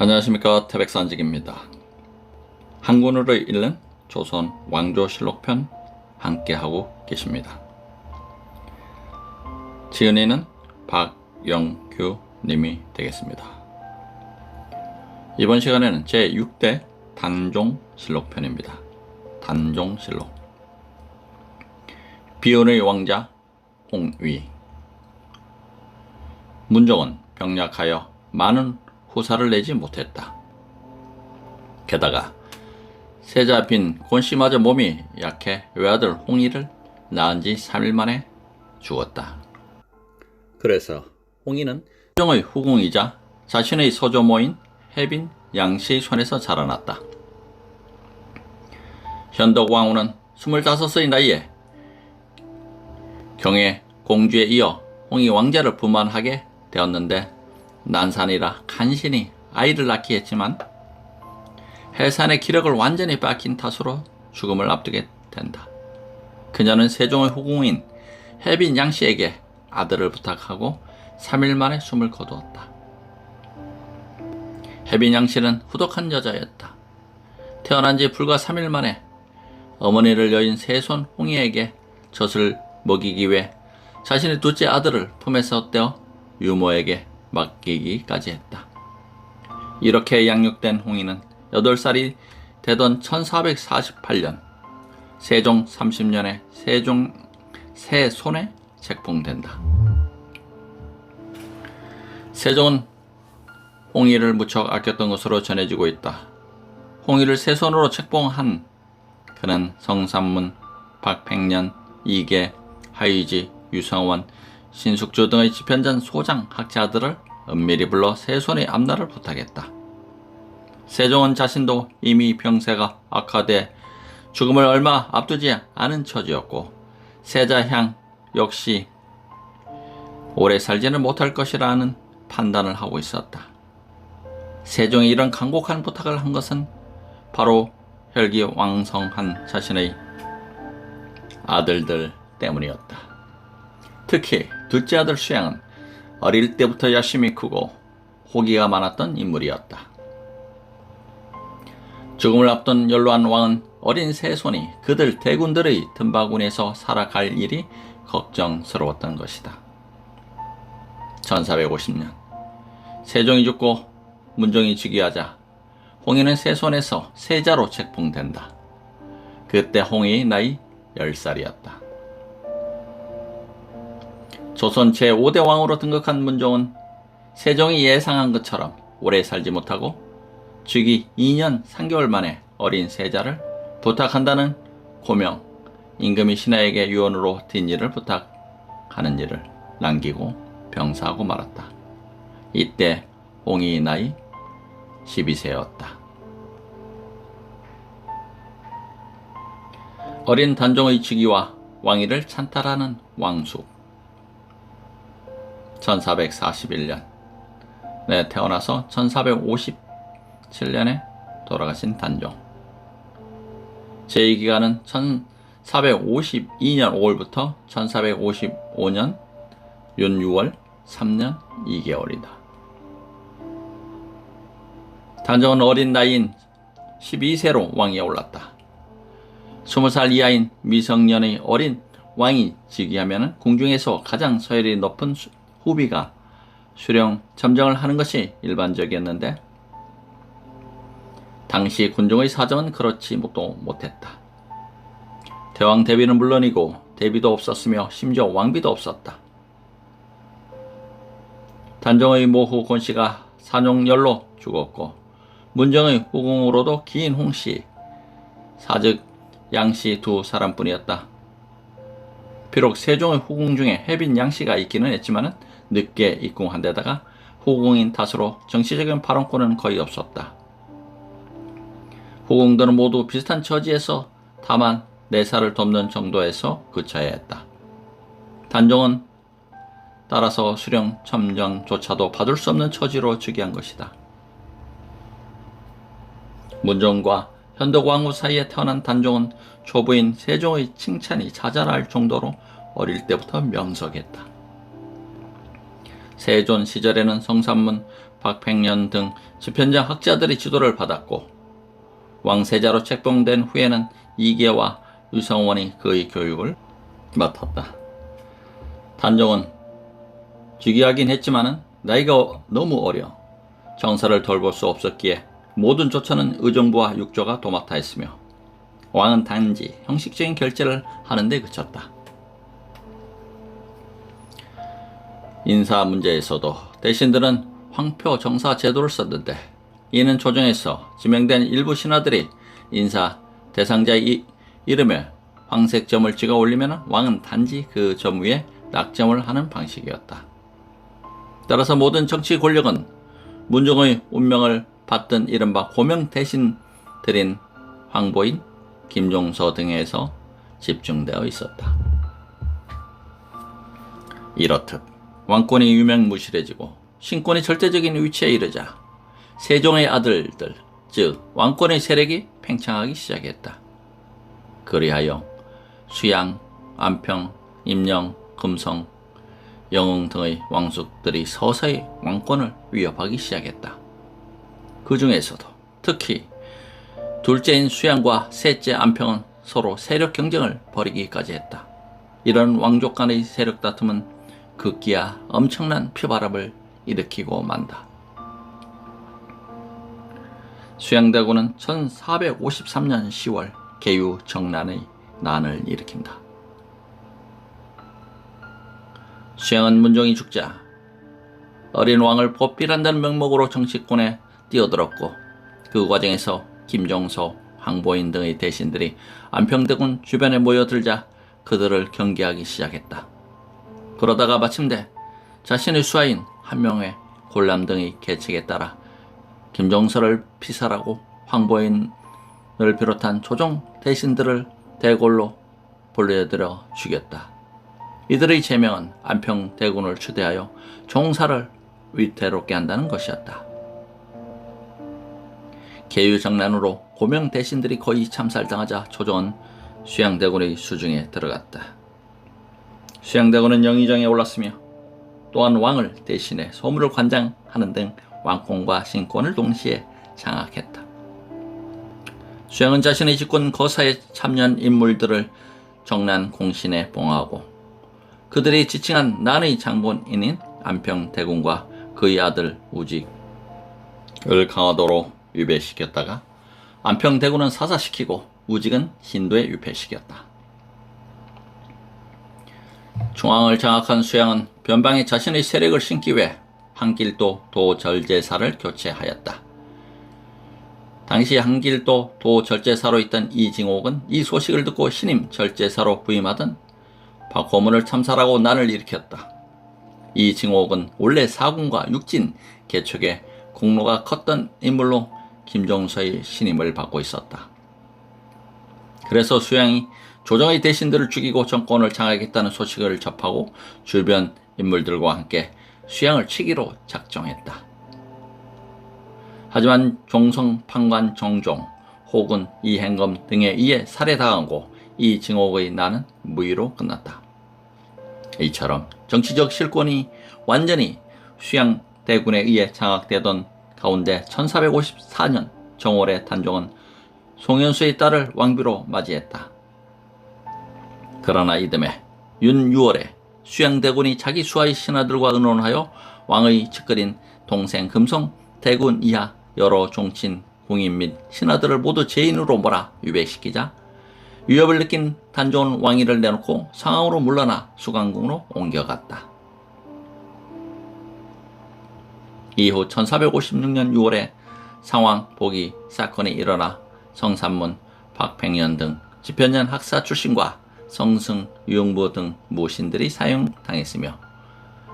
안녕하십니까 태백산직입니다. 한권으로 읽는 조선 왕조실록편 함께하고 계십니다. 지은이는 박영규 님이 되겠습니다. 이번 시간에는 제6대 단종실록편입니다. 단종실록 비운의 왕자 홍위 문종은 병약하여 많은 후사를 내지 못했다. 게다가 세자 빈 권씨마저 몸이 약해 외아들 홍이를 낳은 지 3일 만에 죽었다. 그래서 홍이는 정의 후궁이자 자신의 서조모인 해빈 양씨의 손에서 자라났다. 현덕왕후는 25의 나이에 경의 공주에 이어 홍이 왕자를 부만하게 되었는데 난산이라 간신히 아이를 낳게 했지만 해산의 기력을 완전히 뺏긴 탓으로 죽음을 앞두게 된다. 그녀는 세종의 후궁인 해빈 양씨에게 아들을 부탁하고 3일 만에 숨을 거두었다. 해빈 양씨는 후덕한 여자였다. 태어난 지 불과 3일 만에 어머니를 여인 세손 홍이에게 젖을 먹이기 위해 자신의 둘째 아들을 품에서 떼어 유모에게 맡기기까지 했다. 이렇게 양육된 홍이는 8살이 되던 1448년 세종 30년에 세종 세 손에 책봉된다. 세종은 홍이를 무척 아꼈던 것으로 전해지고 있다. 홍이를 세 손으로 책봉한 그는 성삼문, 박팽년, 이계, 하의지, 유성원, 신숙주 등의 집현전 소장 학자들을 은밀히 불러 세손의 암나를 부탁했다. 세종은 자신도 이미 병세가 악화돼 죽음을 얼마 앞두지 않은 처지였고 세자향 역시 오래 살지는 못할 것이라는 판단을 하고 있었다. 세종이 이런 간곡한 부탁을 한 것은 바로 혈기 왕성한 자신의 아들들 때문이었다. 특히 둘째 아들 수양은 어릴 때부터 열심히 크고 호기가 많았던 인물이었다. 죽음을 앞둔 연로한 왕은 어린 세손이 그들 대군들의 틈바구니에서 살아갈 일이 걱정스러웠던 것이다. 1450년 세종이 죽고 문종이 즉위하자 홍이는 세손에서 세자로 책봉된다. 그때 홍이의 나이 10살이었다. 조선 제5대 왕으로 등극한 문종은 세종이 예상한 것처럼 오래 살지 못하고 즉위 2년 3개월 만에 어린 세자를 부탁한다는 고명, 임금이 신하에게 유언으로 뒷일을 부탁하는 일을 남기고 병사하고 말았다. 이때 홍이 나이 12세였다. 어린 단종의 즉위와 왕위를 찬탈하는 왕숙 1441년 네, 태어나서 1457년에 돌아가신 단종 제2기간은 1452년 5월부터 1455년 윤 6월 3년 2개월이다. 단종은 어린 나이인 12세로 왕위에 올랐다. 20살 이하인 미성년의 어린 왕이 즉위하면 궁중에서 가장 서열이 높은 수, 후비가 수령 점정을 하는 것이 일반적이었는데 당시 군종의 사정은 그렇지 도 못했다. 대왕 대비는 물론이고 대비도 없었으며 심지어 왕비도 없었다. 단종의 모후 권씨가 산용열로 죽었고 문정의 후궁으로도 긴 홍씨, 사즉 양씨 두 사람뿐이었다. 비록 세종의 후궁 중에 해빈 양씨가 있기는 했지만 늦게 입궁한 데다가 후궁인 탓으로 정치적인 발언권은 거의 없었다. 후궁들은 모두 비슷한 처지에서 다만 내사를 돕는 정도에서 그쳐야 했다. 단종은 따라서 수령 첨정조차도 받을 수 없는 처지로 즉위한 것이다. 문종과 현덕왕후 사이에 태어난 단종은 초부인 세종의 칭찬이 자잘할 정도로 어릴 때부터 명석했다. 세존 시절에는 성삼문, 박팽년 등 지편장 학자들의 지도를 받았고 왕세자로 책봉된 후에는 이계와 유성원이 그의 교육을 맡았다. 단종은 즉위하긴 했지만은 나이가 너무 어려 정사를 돌볼 수 없었기에 모든 조처는 의정부와 육조가 도맡아 했으며 왕은 단지 형식적인 결제를 하는데 그쳤다. 인사 문제에서도 대신들은 황표 정사 제도를 썼는데 이는 조정에서 지명된 일부 신하들이 인사 대상자의 이- 이름에 황색 점을 찍어 올리면 왕은 단지 그 점 위에 낙점을 하는 방식이었다. 따라서 모든 정치 권력은 문종의 운명을 받던 이른바 고명 대신들인 황보인, 김종서 등에서 집중되어 있었다. 이렇듯 왕권이 유명무실해지고 신권이 절대적인 위치에 이르자 세종의 아들들, 즉 왕권의 세력이 팽창하기 시작했다. 그리하여 수양, 안평, 임령, 금성, 영흥 등의 왕숙들이 서서히 왕권을 위협하기 시작했다. 그 중에서도 특히 둘째인 수양과 셋째 안평은 서로 세력 경쟁을 벌이기까지 했다. 이런 왕족 간의 세력 다툼은 극기야 엄청난 피바람을 일으키고 만다. 수양대군은 1453년 10월 개유 정난의 난을 일으킨다. 수양은 문종이 죽자 어린 왕을 보필한다는 명목으로 정치권에 뛰어들었고 그 과정에서 김종서, 황보인 등의 대신들이 안평대군 주변에 모여들자 그들을 경계하기 시작했다. 그러다가 마침내 자신의 수하인 한명회, 골람 등의 계책에 따라 김종서를 피살하고 황보인을 비롯한 조정 대신들을 대궐로 불러들여 죽였다. 이들의 제명은 안평 대군을 추대하여 종사를 위태롭게 한다는 것이었다. 계유정난으로 고명 대신들이 거의 참살당하자 조정은 수양대군의 수중에 들어갔다. 수양대군은 영의정에 올랐으며 또한 왕을 대신해 소물을 관장하는 등 왕권과 신권을 동시에 장악했다. 수양은 자신의 집권 거사에 참여한 인물들을 정난 공신에 봉하고 그들이 지칭한 난의 장본인인 안평 대군과 그의 아들 우직을 강화도로 유배시켰다가 안평 대군은 사사시키고 우직은 신도에 유폐시켰다. 중앙을 장악한 수양은 변방에 자신의 세력을 심기 위해 한길도 도절제사를 교체하였다. 당시 한길도 도절제사로 있던 이징옥은 이 소식을 듣고 신임 절제사로 부임하던 박호문을 참살하고 난을 일으켰다. 이징옥은 원래 사군과 육진 개척에 공로가 컸던 인물로 김종서의 신임을 받고 있었다. 그래서 수양이 조정의 대신들을 죽이고 정권을 장악했다는 소식을 접하고 주변 인물들과 함께 수양을 치기로 작정했다. 하지만 종성, 판관, 정종, 혹은 이행검 등에 의해 살해당하고 이 증옥의 난은 무위로 끝났다. 이처럼 정치적 실권이 완전히 수양 대군에 의해 장악되던 가운데 1454년 정월에 단종은 송현수의 딸을 왕비로 맞이했다. 그러나 이듬해 윤 6월에 수양대군이 자기 수하의 신하들과 의논하여 왕의 측근인 동생 금성 대군 이하 여러 종친 궁인 및 신하들을 모두 죄인으로 몰아 유배시키자 위협을 느낀 단종은 왕위를 내놓고 상황으로 물러나 수강궁으로 옮겨갔다. 이후 1456년 6월에 상황 보기 사건이 일어나 성삼문, 박팽년 등 지편년 학사 출신과 성승, 유영부 등 무신들이 사용당했으며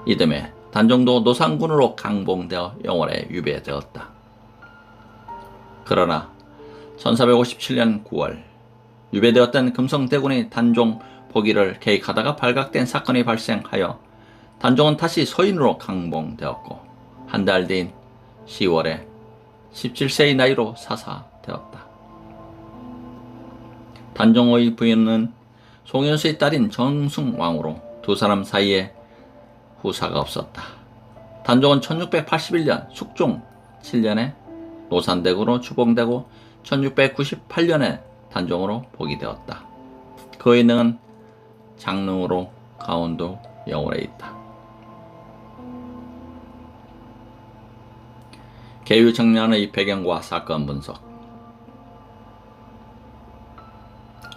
이듬해 단종도 노상군으로 강봉되어 영월에 유배되었다. 그러나 1457년 9월 유배되었던 금성대군이 단종 포기를 계획하다가 발각된 사건이 발생하여 단종은 다시 서인으로 강봉되었고 한 달 뒤인 10월에 17세의 나이로 사사되었다. 단종의 부인은 송현수의 딸인 정승왕으로 두 사람 사이에 후사가 없었다. 단종은 1681년 숙종 7년에 노산대구로 추봉되고 1698년에 단종으로 복위되었다. 그의 능은 장릉으로 강원도 영월에 있다. 개유 정년의 배경과 사건 분석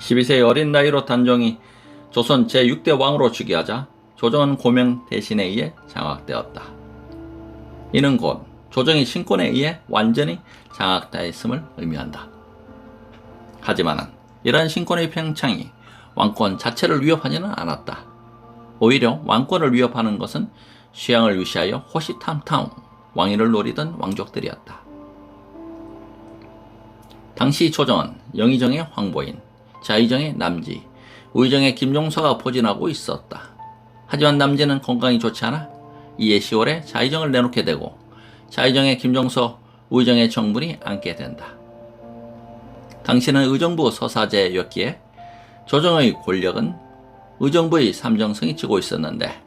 12세의 어린 나이로 단종이 조선 제6대 왕으로 즉위하자 조정은 고명 대신에 의해 장악되었다. 이는 곧 조정이 신권에 의해 완전히 장악되었음을 의미한다. 하지만 이러한 신권의 팽창이 왕권 자체를 위협하지는 않았다. 오히려 왕권을 위협하는 것은 취향을 유시하여 호시탐탐 왕위를 노리던 왕족들이었다. 당시 조정은 영의정의 황보인, 자의정의 남지, 우의정의 김종서가 포진하고 있었다. 하지만 남지는 건강이 좋지 않아 이에 10월에 자의정을 내놓게 되고 자의정의 김종서, 우의정의 정분이 앉게 된다. 당시는 의정부 서사제였기에 조정의 권력은 의정부의 삼정성이 지고 있었는데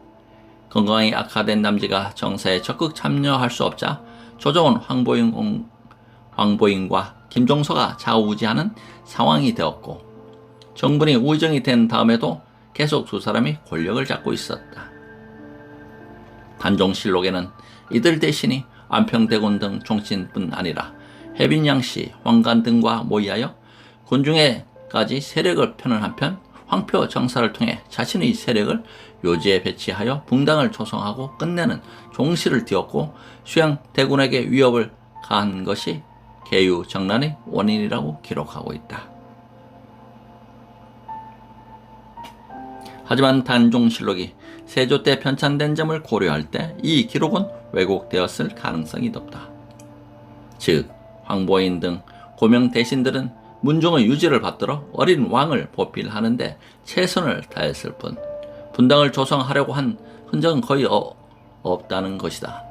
건강이 악화된 남지가 정사에 적극 참여할 수 없자 조정은 황보인 공, 황보인과 김종서가 좌우지하는 상황이 되었고 정분이 우의정이 된 다음에도 계속 두 사람이 권력을 잡고 있었다. 단종실록에는 이들 대신이 안평대군 등 종친뿐 아니라 해빈양씨, 황간 등과 모의하여 군중에까지 세력을 펴는 한편 황표 정사를 통해 자신의 세력을 요지에 배치하여 붕당을 조성하고 끝내는 종시를 띄웠고 수양 대군에게 위협을 가한 것이 개유 정난의 원인이라고 기록하고 있다. 하지만 단종실록이 세조 때 편찬된 점을 고려할 때 이 기록은 왜곡되었을 가능성이 높다. 즉 황보인 등 고명 대신들은 문종의 유지를 받들어 어린 왕을 보필하는데 최선을 다했을 뿐 분당을 조성하려고 한 흔적은 거의 어, 없다는 것이다.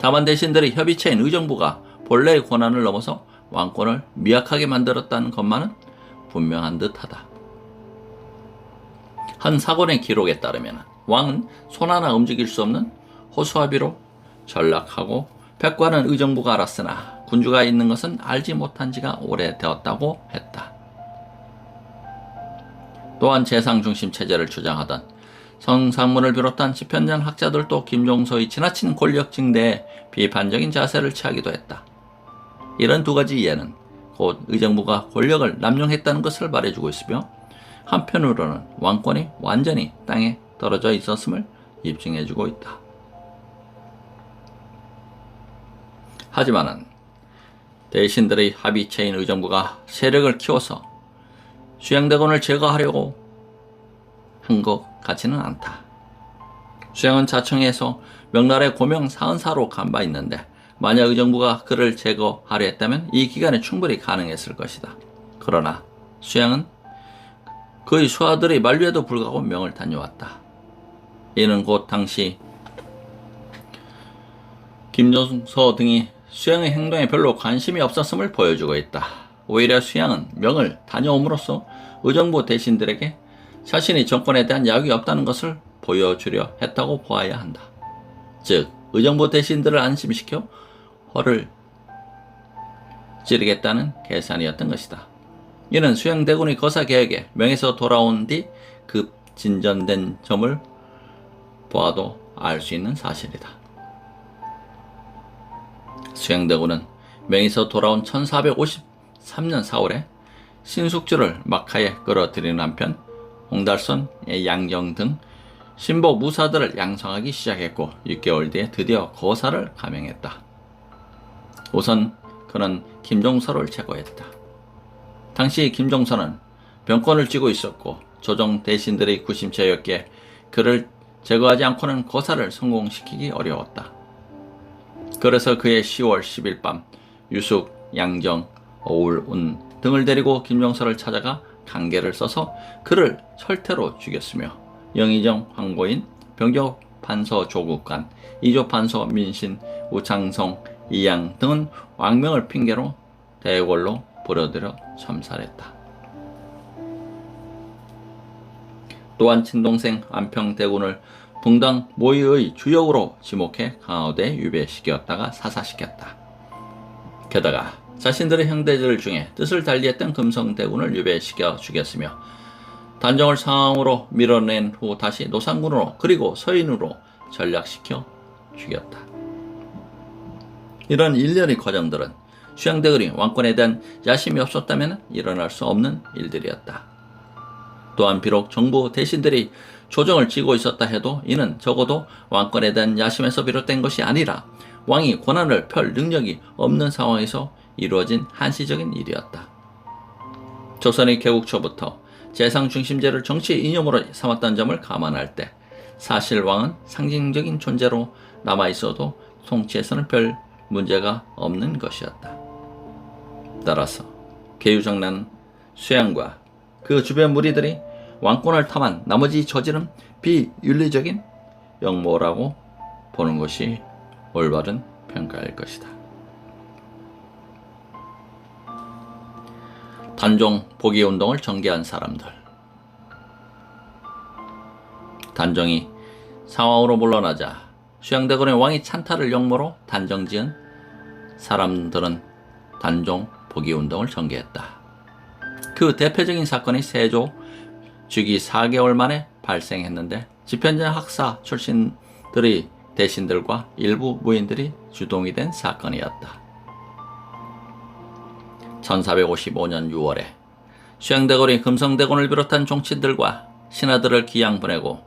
다만 대신들의 협의체인 의정부가 본래의 권한을 넘어서 왕권을 미약하게 만들었다는 것만은 분명한 듯하다. 한 사건의 기록에 따르면 왕은 손 하나 움직일 수 없는 호수아비로 전락하고 백과는 의정부가 알았으나 군주가 있는 것은 알지 못한 지가 오래되었다고 했다. 또한 재상 중심 체제를 주장하던 성상문을 비롯한 집현전 학자들도 김종서의 지나친 권력 증대에 비판적인 자세를 취하기도 했다. 이런 두 가지 이해는 곧 의정부가 권력을 남용했다는 것을 말해주고 있으며 한편으로는 왕권이 완전히 땅에 떨어져 있었음을 입증해주고 있다. 하지만은 대신들의 합의체인 의정부가 세력을 키워서 수양대군을 제거하려고 한 것 같지는 않다. 수양은 자청에서 명나라의 고명 사은사로 간 바 있는데 만약 의정부가 그를 제거하려 했다면 이 기간에 충분히 가능했을 것이다. 그러나 수양은 그의 수하들의 만류에도 불구하고 명을 다녀왔다. 이는 곧 당시 김종서 등이 수양의 행동에 별로 관심이 없었음을 보여주고 있다. 오히려 수양은 명을 다녀옴으로써 의정부 대신들에게 자신이 정권에 대한 약이 없다는 것을 보여주려 했다고 보아야 한다. 즉, 의정부 대신들을 안심시켜 허를 찌르겠다는 계산이었던 것이다. 이는 수양대군의 거사 계획에 명에서 돌아온 뒤 급 진전된 점을 보아도 알 수 있는 사실이다. 수양대군은 명에서 돌아온 1453년 4월에 신숙주를 막하에 끌어들이는 한편 홍달선, 양경 등 신복 무사들을 양성하기 시작했고 6개월 뒤에 드디어 거사를 감행했다. 우선 그는 김종서를 제거했다. 당시 김종서는 병권을 쥐고 있었고 조정 대신들의 구심체였기에 그를 제거하지 않고는 거사를 성공시키기 어려웠다. 그래서 그의 10월 10일 밤 유숙, 양정, 어울 운 등을 데리고 김종서를 찾아가 강계를 써서 그를 철퇴로 죽였으며 영의정 황보인, 병적 판서 조국관, 이조 판서 민신, 우창성, 이양 등은 왕명을 핑계로 대궐로 불어들여 참살했다. 또한 친동생 안평대군을 붕당 모의의 주역으로 지목해 강화도에 유배시켰다가 사사시켰다. 게다가 자신들의 형제들 중에 뜻을 달리했던 금성대군을 유배시켜 죽였으며 단정을 상황으로 밀어낸 후 다시 노상군으로 그리고 서인으로 전락시켜 죽였다. 이런 일련의 과정들은 수양대군이 왕권에 대한 야심이 없었다면 일어날 수 없는 일들이었다. 또한 비록 정부 대신들이 조정을 쥐고 있었다 해도 이는 적어도 왕권에 대한 야심에서 비롯된 것이 아니라 왕이 권한을 펼 능력이 없는 상황에서 이루어진 한시적인 일이었다. 조선의 개국 초부터 재상 중심제를 정치 이념으로 삼았던 점을 감안할 때 사실 왕은 상징적인 존재로 남아 있어도 통치에서는 별 문제가 없는 것이었다. 따라서 개유정난 수양과 그 주변 무리들이 왕권을 탐한 나머지 저지른 비윤리적인 역모라고 보는 것이 올바른 평가일 것이다. 단종 복위 운동을 전개한 사람들. 단종이 상황으로 물러나자 수양대군의 왕이 찬탈을 역모로 단정 지은 사람들은 단종 복위 운동을 전개했다. 그 대표적인 사건이 세조 즉위 4개월 만에 발생했는데 집현전 학사 출신들의 대신들과 일부 무인들이 주동이 된 사건이었다. 1455년 6월에 수양대군이 금성대군을 비롯한 종친들과 신하들을 기양 보내고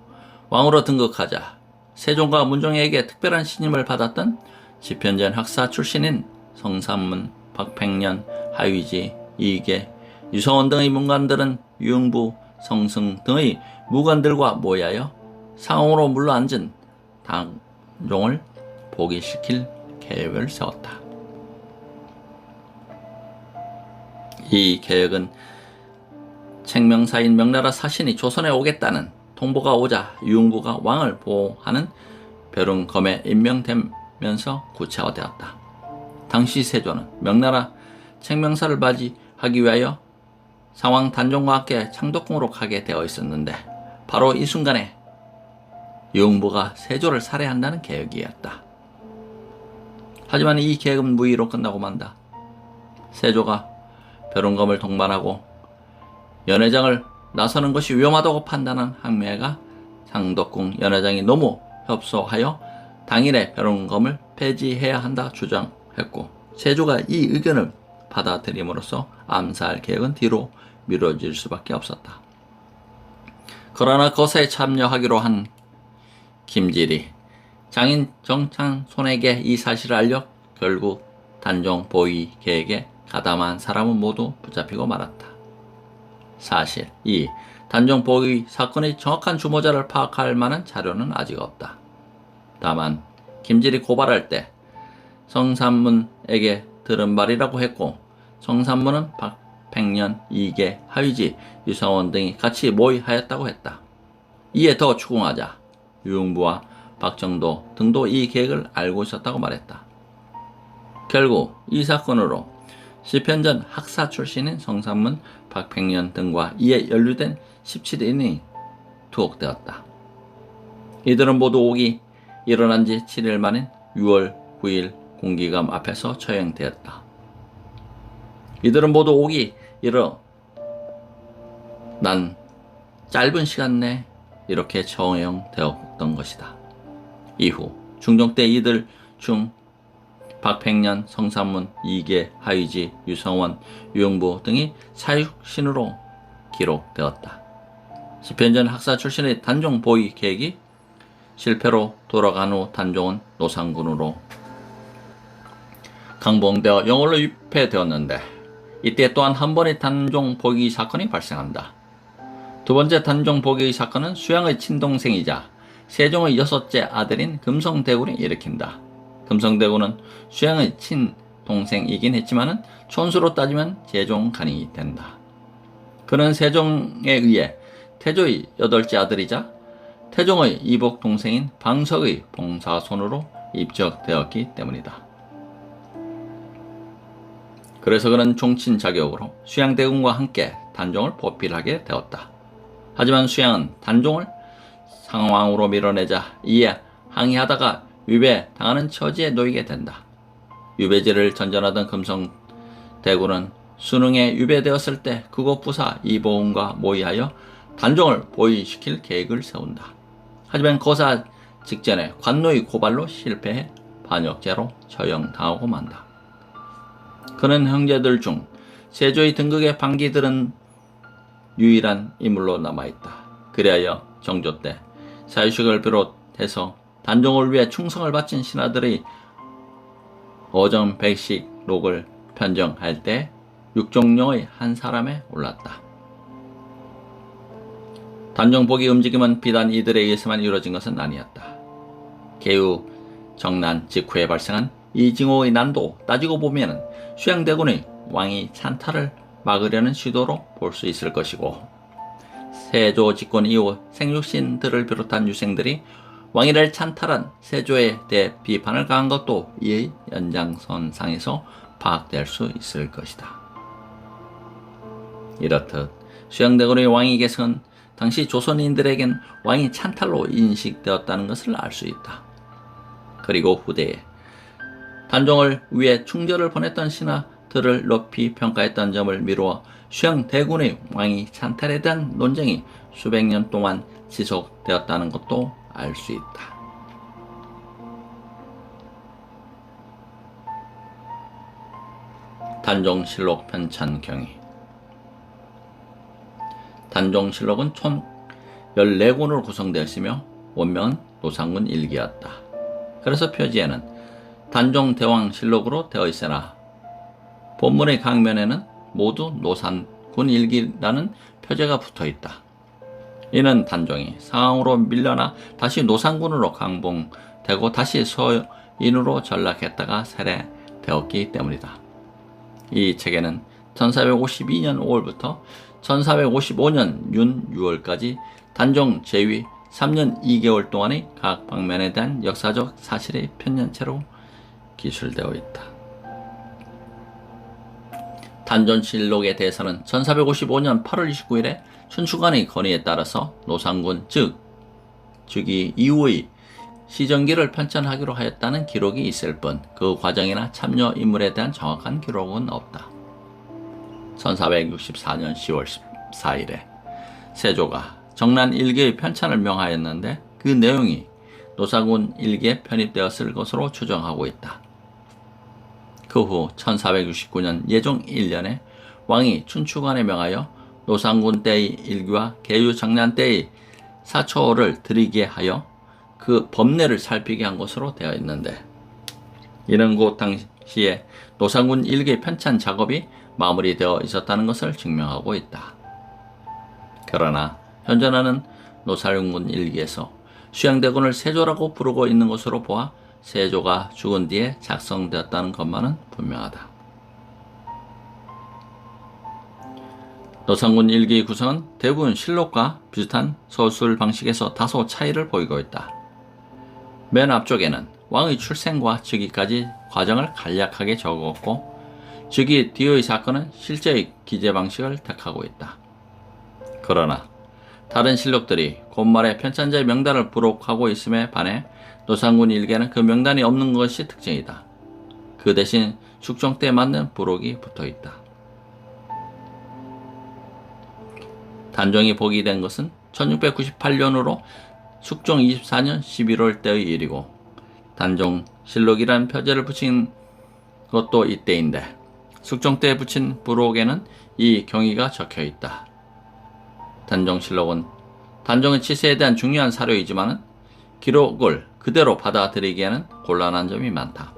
왕으로 등극하자 세종과 문종에게 특별한 신임을 받았던 집현전 학사 출신인 성삼문, 박팽년, 하위지, 이계, 유성원 등의 문관들은 유흥부, 성승 등의 무관들과 모여여 상홍으로 물러앉은 단종을 복위시킬 계획을 세웠다. 이 계획은 책명사인 명나라 사신이 조선에 오겠다는 통보가 오자 유흥부가 왕을 보호하는 벼릉검에 임명되면서 구체화되었다. 당시 세조는 명나라 책명사를 맞이하기 위하여 상황 단종과 함께 창덕궁으로 가게 되어 있었는데 바로 이 순간에 유흥부가 세조를 살해한다는 계획이었다. 하지만 이 계획은 무의로 끝나고 만다. 세조가 벼른검을 동반하고 연회장을 나서는 것이 위험하다고 판단한 항매가 상덕궁 연회장이 너무 협소하여 당일에 벼른검을 폐지해야 한다 주장 했고 세조가 이 의견을 받아들임으로써 암살 계획은 뒤로 미뤄질 수밖에 없었다. 그러나 거사에 참여하기로 한 김질이 장인 정창손에게 이 사실을 알려 결국 단종 보위 계획에 가담한 사람은 모두 붙잡히고 말았다. 사실 이 단종 보위 사건의 정확한 주모자를 파악할 만한 자료는 아직 없다. 다만 김질이 고발할 때 성산문에게 들은 말이라고 했고 성산문은 박팽년, 이계, 하위지, 유성원 등이 같이 모의하였다고 했다. 이에 더 추궁하자 유흥부와 박정도 등도 이 계획을 알고 있었다고 말했다. 결국 이 사건으로 시편전 학사 출신인 성산문, 박팽년 등과 이에 연루된 17인이 투옥되었다. 이들은 모두 옥이 일어난 지 7일 만인 6월 9일 공기감 앞에서 처형되었다. 이들은 모두 옥이 일어난 짧은 시간 내 이렇게 처형되었던 것이다. 이후 중종 때 이들 중 박팽년, 성삼문, 이계, 하위지, 유성원, 유영부 등이 사육신으로 기록되었다. 시편전 학사 출신의 단종 보위 계획이 실패로 돌아간 후 단종은 노상군으로 강봉되어 영월로 유폐되었는데 이때 또한 한 번의 단종 보위 사건이 발생한다. 두 번째 단종 보위 사건은 수양의 친동생이자 세종의 여섯째 아들인 금성대군이 일으킨다. 금성대군은 수양의 친동생이긴 했지만 촌수로 따지면 제종간이 된다. 그는 세종에 의해 태조의 여덟째 아들이자 태종의 이복 동생인 방석의 봉사손으로 입적되었기 때문이다. 그래서 그는 종친 자격으로 수양대군과 함께 단종을 보필하게 되었다. 하지만 수양은 단종을 상황으로 밀어내자 이에 항의하다가 위배 당하는 처지에 놓이게 된다. 유배지를 전전하던 금성 대구는 수능에 유배되었을 때 그곳 부사 이보훈과 모의하여 단종을 보위시킬 계획을 세운다. 하지만 거사 직전에 관노의 고발로 실패해 반역죄로 처형당하고 만다. 그는 형제들 중 세조의 등극의 반기들은 유일한 인물로 남아있다. 그리하여 정조 때 사유식을 비롯해서 단종을 위해 충성을 바친 신하들의 어정 백식 록을 편정할 때 육종령의 한 사람에 올랐다. 단종복의 움직임은 비단 이들에 의해서만 이루어진 것은 아니었다. 개우 정난 직후에 발생한 이징호의 난도 따지고 보면 수양대군의 왕이 찬탈을 막으려는 시도로 볼 수 있을 것이고 세조 집권 이후 생육신들을 비롯한 유생들이 왕위를 찬탈한 세조에 대해 비판을 가한 것도 이의 연장선상에서 파악될 수 있을 것이다. 이렇듯 수양대군의 왕위 개성은 당시 조선인들에겐 왕이 찬탈로 인식되었다는 것을 알 수 있다. 그리고 후대에 단종을 위해 충절을 보냈던 신하들을 높이 평가했던 점을 미루어 수양대군의 왕이 찬탈에 대한 논쟁이 수백 년 동안 지속되었다는 것도 알 수 있다. 단종실록 편찬 경위 단종실록은 총 14권으로 구성되어 있으며 원명은 노상군 일기였다. 그래서 표지에는 단종대왕실록으로 되어 있으나 본문의 강면에는 모두 노산군 일기라는 표제가 붙어 있다. 이는 단종이 상황으로 밀려나 다시 노산군으로 강봉되고 다시 서인으로 전락했다가 세례되었기 때문이다. 이 책에는 1452년 5월부터 1455년 윤 6월까지 단종 제위 3년 2개월 동안의 각 방면에 대한 역사적 사실의 편년체로 기술되어 있다. 단종실록에 대해서는 1455년 8월 29일에 춘추관의 건의에 따라서 노상군 즉 즉위 이후의 시정기를 편찬하기로 하였다는 기록이 있을 뿐 그 과정이나 참여 인물에 대한 정확한 기록은 없다. 1464년 10월 14일에 세조가 정난 일기의 편찬을 명하였는데 그 내용이 노사군 일기에 편입되었을 것으로 추정하고 있다. 그 후 1469년 예종 1년에 왕이 춘추관에 명하여 노상군 때의 일기와 계유 정난 때의 사초를 드리게 하여 그 법례를 살피게 한 것으로 되어 있는데 이는 그 당시에 노상군 일기 편찬 작업이 마무리되어 있었다는 것을 증명하고 있다. 그러나 현존하는 노사룡군 일기에서 수양대군을 세조라고 부르고 있는 것으로 보아 세조가 죽은 뒤에 작성되었다는 것만은 분명하다. 노상군 일기의 구성은 대부분 실록과 비슷한 서술 방식에서 다소 차이를 보이고 있다. 맨 앞쪽에는 왕의 출생과 즉위까지 과정을 간략하게 적었고 즉위 뒤의 사건은 실제의 기재 방식을 택하고 있다. 그러나 다른 실록들이 곧말에 편찬자의 명단을 부록하고 있음에 반해 노상군 일기에는 그 명단이 없는 것이 특징이다. 그 대신 숙종 때 맞는 부록이 붙어 있다. 단종이 복이 된 것은 1698년으로 숙종 24년 11월 때의 일이고 단종 실록이란 표제를 붙인 것도 이때인데 숙종 때 붙인 부록에는 이 경위가 적혀 있다. 단종 실록은 단종의 치세에 대한 중요한 사료이지만 기록을 그대로 받아들이기에는 곤란한 점이 많다.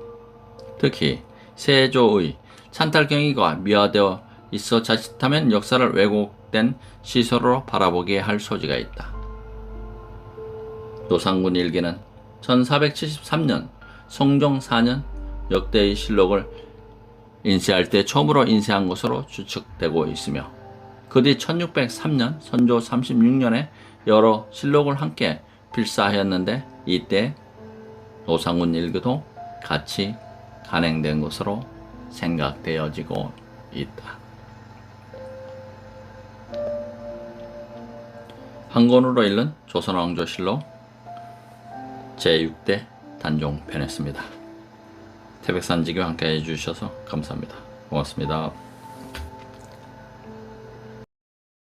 특히 세조의 찬탈 경위가 미화되어 있어 자칫하면 역사를 왜곡된 시설로 바라보게 할 소지가 있다. 노상군 일기는 1473년 성종 4년 역대의 실록을 인쇄할 때 처음으로 인쇄한 것으로 추측되고 있으며 그 뒤 1603년 선조 36년에 여러 실록을 함께 필사하였는데 이때 노상군 일기도 같이 간행된 것으로 생각되어지고 있다. 한 권으로 읽는 조선왕조실록 제6대 단종 변했습니다. 태백산지교 함께 해주셔서 감사합니다. 고맙습니다.